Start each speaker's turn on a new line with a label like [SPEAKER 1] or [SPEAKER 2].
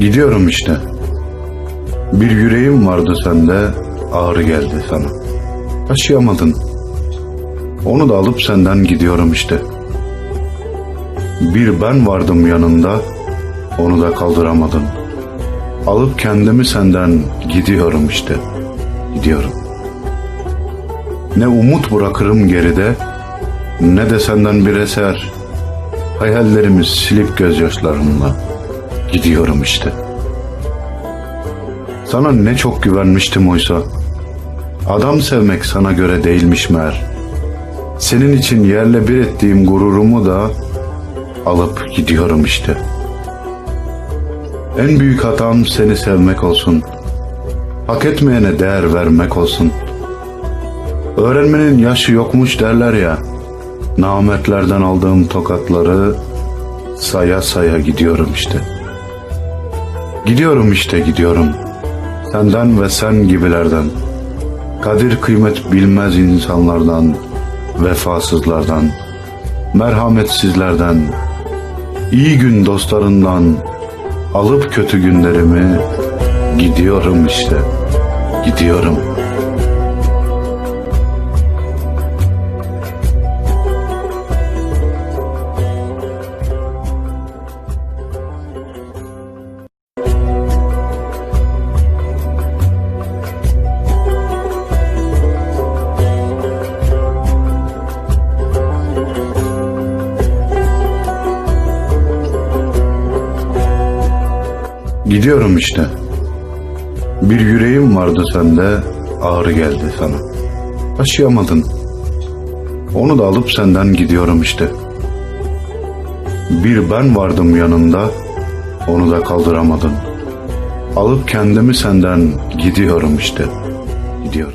[SPEAKER 1] Gidiyorum işte. Bir yüreğim vardı sende, ağrı geldi sana. Taşıyamadın. Onu da alıp senden gidiyorum işte. Bir ben vardım yanında, onu da kaldıramadın. Alıp kendimi senden gidiyorum işte. Gidiyorum. Ne umut bırakırım geride, ne de senden bir eser. Hayallerimi silip gözyaşlarımla gidiyorum işte. Sana ne çok güvenmiştim oysa. Adam sevmek sana göre değilmiş meğer. Senin için yerle bir ettiğim gururumu da alıp gidiyorum işte. En büyük hatam seni sevmek olsun. Hak etmeyene değer vermek olsun. Öğrenmenin yaşı yokmuş derler ya. Nametlerden aldığım tokatları saya saya gidiyorum işte. Gidiyorum işte gidiyorum. Senden ve sen gibilerden. Kadir kıymet bilmez insanlardan, vefasızlardan, merhametsizlerden, iyi gün dostlarından alıp kötü günlerimi gidiyorum işte. Gidiyorum. Gidiyorum işte. Bir yüreğim vardı sende, ağrı geldi sana. Taşıyamadın. Onu da alıp senden gidiyorum işte. Bir ben vardım yanında, onu da kaldıramadın. Alıp kendimi senden gidiyorum işte. Gidiyorum.